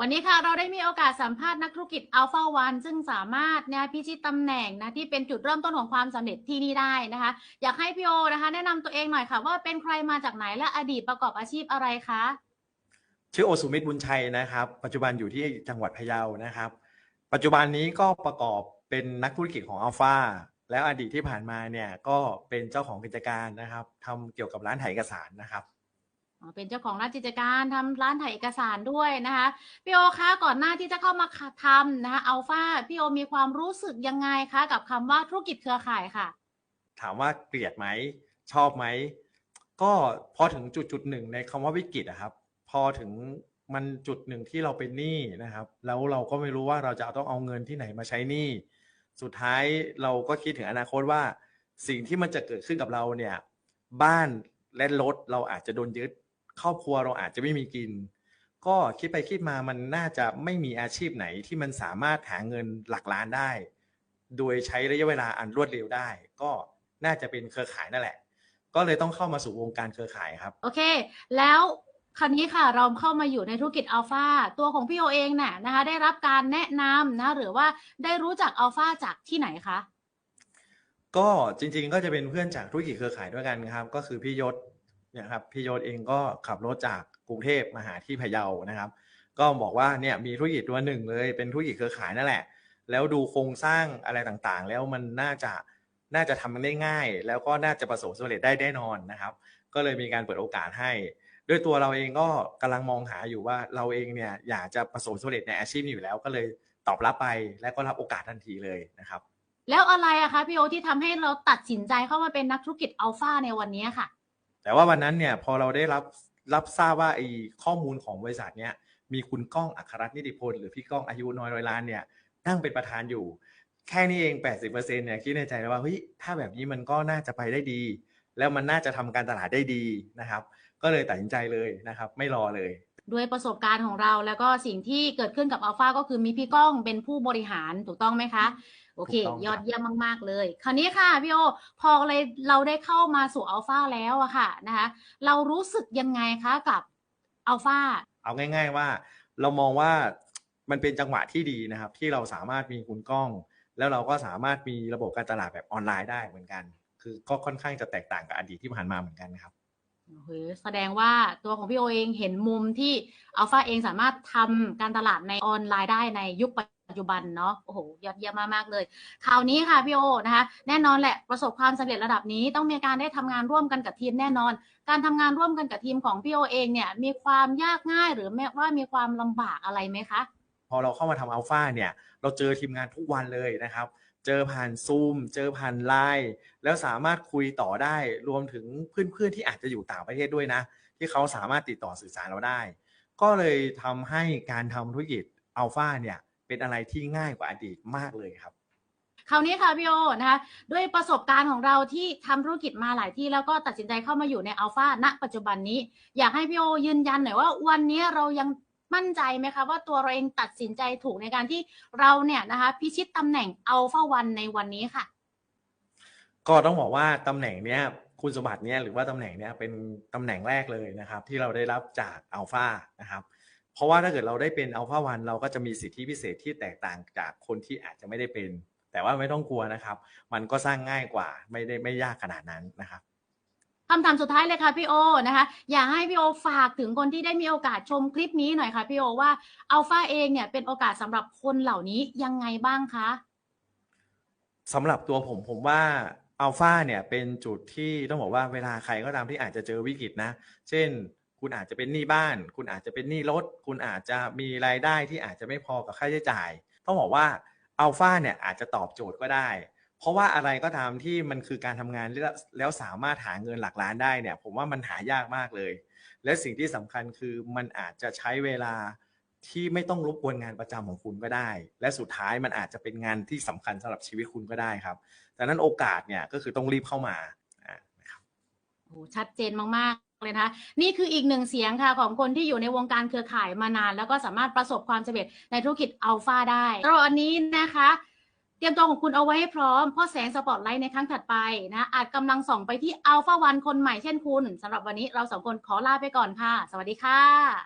วันนี้ค่ะเราได้มีโอกาสสัมภาษณ์นักธุรกิจอัลฟาวันซึ่งสามารถเนี่ยพิชิตตำแหน่งนะที่เป็นจุดเริ่มต้นของความสำเร็จที่นี่ได้นะคะ อยากให้พี่โอนะคะ แนะนำตัวเองหน่อยค่ะ ว่าเป็นใครมาจากไหนและอดีตประกอบอาชีพอะไรคะชื่อโอสุมิตรบุญชัยนะครับ ปัจจุบันอยู่ที่จังหวัดพะเยานะครับ ปัจจุบันนี้ก็ประกอบเป็นนักธุรกิจของอัลฟาแล้วอดีตที่ผ่านมาเนี่ยก็เป็นเจ้าของกิจการนะครับทำเกี่ยวกับร้านถ่ายเอกสารนะครับ เป็นเจ้าของร้านกิจการทำร้านถ่ายเอกสารด้วยนะคะพี่โอคะก่อนหน้าที่จะเข้ามาทำนะคะอัลฟาพี่โอมีความรู้สึกยังไงคะ กับคำว่าธุรกิจเครือข่ายค่ะ ถามว่าเกลียดไหมชอบไหมก็พอถึงจุดจุดหนึ่งในคำว่าวิกฤตอะครับ พอถึงมันจุดหนึ่งที่เราเป็นหนี้นะครับ แล้วเราก็ไม่รู้ว่าเราจะต้องเอาเงินที่ไหนมาใช้หนี้สุดท้ายเราก็คิดถึงอนาคตว่า สิ่งที่มันจะเกิดขึ้นกับเราเนี่ย บ้านและรถเราอาจจะโดนยึด ครอบครัวเราอาจจะไม่มีกิน ก็คิดไปคิดมามันน่าจะไม่มีอาชีพไหนที่มันสามารถหาเงินหลักล้านได้ โดยใช้ระยะเวลาอันรวดเร็วได้ ก็น่าจะเป็นเครือข่ายนั่นแหละ ก็เลยต้องเข้ามาสู่วงการเครือข่ายครับ โอเค แล้วคราวนี้ค่ะเราเข้ามาอยู่ในธุรกิจอัลฟาตัวของพี่โอเองเนี่ยนะคะ ได้รับการแนะนำนะหรือว่าได้รู้จักอัลฟาจากที่ไหนคะก็จริงๆก็จะเป็นเพื่อนจากธุรกิจเครือข่ายด้วยกันครับ ก็คือพี่ยศเนี่ยครับพี่ยศเองก็ขับรถจากกรุงเทพมาหาที่พะเยานะครับ ก็บอกว่าเนี่ยมีธุรกิจตัวหนึ่งเลยเป็นธุรกิจเครือข่ายนั่นแหละ แล้วดูโครงสร้างอะไรต่างๆ แล้วมันน่าจะน่าจะทำมันได้ง่าย แล้วก็น่าจะประสบสำเร็จได้แน่นอนนะครับ ก็เลยมีการเปิดโอกาสให้ ด้วยตัวเราเองก็กำลังมองหาอยู่ว่าเราเองเนี่ยอยากจะประสบสำเร็จในอาชีพนี้อยู่แล้วก็เลยตอบรับไปและก็รับโอกาสทันทีเลยนะครับ แล้วอะไรอะคะพี่โอที่ทำให้เราตัดสินใจเข้ามาเป็นนักธุรกิจอัลฟาในวันนี้ค่ะ แต่ว่าวันนั้นเนี่ยพอเราได้รับรับทราบว่าไอ้ข้อมูลของบริษัทเนี่ยมีคุณก้องอัครรัตน์นิติพลหรือพี่ก้องอายุน้อยร้อยล้านเนี่ยนั่งเป็นประธานอยู่ แค่นี้เอง 80%เนี่ยคิดในใจแล้วว่าเฮ้ยถ้าแบบนี้มันก็น่าจะไปได้ดี แล้วมันน่าจะทำการตลาดได้ดีนะครับ ก็เลยตัดสินใจเลยนะครับ ไม่รอเลยด้วยประสบการณ์ของเราแล้วก็สิ่งที่เกิดขึ้นกับอัลฟาก็คือมีพี่ก้องเป็นผู้บริหารถูกต้องไหมคะ โอเคถูกต้องครับยอดเยี่ยมมาก ๆ เลย คราวนี้ค่ะพี่โอ พอเลยเราได้เข้ามาสู่อัลฟาแล้วอะค่ะนะคะเรารู้สึกยังไงคะกับอัลฟาเอาง่าย ๆว่า เรามองว่ามันเป็นจังหวะที่ดีนะครับ ที่เราสามารถมีคุณก้อง แล้วเราก็สามารถมีระบบการตลาดแบบออนไลน์ได้เหมือนกัน คือก็ค่อนข้างจะแตกต่างกับอดีตที่ผ่านมาเหมือนกันนะครับโอ้โหแสดงว่าตัวของพี่โอเองเห็นมุมที่อัลฟาเองสามารถทำการตลาดในออนไลน์ได้ในยุคปัจ จจุบันเนาะโอ้โหยอดเยี่ยมมากๆเลยคราวนี้ค่ะพี่โอนะคะ แน่นอนแหละประสบความสำเร็จระดับนี้ต้องมีการได้ทำงานร่วมกันกับทีมแน่นอน การทำงานร่วมกันกับทีมของพี่โอเองเนี่ยมีความยากง่ายหรือแม้ว่ามีความลำบากอะไรไหมคะพอเราเข้ามาทำอัลฟาเนี่ยเราเจอทีมงานทุกวันเลยนะครับ เจอผ่านซูมเจอผ่านไลน์แล้วสามารถคุยต่อได้รวมถึงเพื่อนๆที่อาจจะอยู่ต่างประเทศด้วยนะ ที่เขาสามารถติดต่อสื่อสารเราได้ ก็เลยทำให้การทำธุรกิจอัลฟาเนี่ย เป็นอะไรที่ง่ายกว่าอดีตมากเลยครับ คราวนี้ค่ะพี่โอนะคะด้วยประสบการณ์ของเราที่ทำธุรกิจมาหลายที่แล้วก็ตัดสินใจเข้ามาอยู่ในอัลฟาณ ปัจจุบันนี้ อยากให้พี่โอยืนยันหน่อยว่า วันนี้เรายังมั่นใจไหมคะว่าตัวเราเองตัดสินใจถูกในการที่เราเนี่ยนะคะพิชิตตำแหน่งอัลฟาวันในวันนี้ค่ะ ก็ต้องบอกว่าตำแหน่งเนี้ยคุณสมบัติเนี้ยหรือว่าตำแหน่งเนี้ยเป็นตำแหน่งแรกเลยนะครับ ที่เราได้รับจากอัลฟานะครับ เพราะว่าถ้าเกิดเราได้เป็นอัลฟาวันเราก็จะมีสิทธิพิเศษที่แตกต่างจากคนที่อาจจะไม่ได้เป็น แต่ว่าไม่ต้องกลัวนะครับ มันก็สร้างง่ายกว่าไม่ได้ไม่ยากขนาดนั้นนะครับคำถามสุดท้ายเลยค่ะพี่โอนะคะ อยากให้พี่โอฝากถึงคนที่ได้มีโอกาสชมคลิปนี้หน่อยค่ะพี่โอว่าอัลฟาเองเนี่ยเป็นโอกาสสำหรับคนเหล่านี้ยังไงบ้างคะสำหรับตัวผมผมว่าอัลฟาเนี่ยเป็นจุดที่ต้องบอกว่าเวลาใครก็ตามที่อาจจะเจอวิกฤตนะ เช่น คุณอาจจะเป็นหนี้บ้าน คุณอาจจะเป็นหนี้รถ คุณอาจจะมีรายได้ที่อาจจะไม่พอกับค่าใช้จ่าย ต้องบอกว่าอัลฟาเนี่ยอาจจะตอบโจทย์ก็ได้ เพราะว่าอะไรก็ตามที่มันคือการทำงานแล้วแล้วสามารถหาเงินหลักล้านได้เนี่ยผมว่ามันหายากมากเลย และสิ่งที่สำคัญคือมันอาจจะใช้เวลาที่ไม่ต้องรบกวนงานประจำของคุณก็ได้ และสุดท้ายมันอาจจะเป็นงานที่สำคัญสำหรับชีวิตคุณก็ได้ครับดังนั้นโอกาสเนี่ยก็คือต้องรีบเข้ามาอ่านะครับโอ้ชัดเจนมากๆเลยนะคะนี่คืออีกหนึ่งเสียงค่ะของคนที่อยู่ในวงการเครือข่ายมานาน แล้วก็สามารถประสบความสำเร็จในธุรกิจอัลฟาได้ตอนนี้นะคะ เตรียมตัวของคุณเอาไว้ให้พร้อม เพราะแสงสปอตไลท์ในครั้งถัดไปนะอาจกำลังส่องไปที่อัลฟาวันคนใหม่เช่นคุณสำหรับวันนี้เราสองคนขอลาไปก่อนค่ะ สวัสดีค่ะ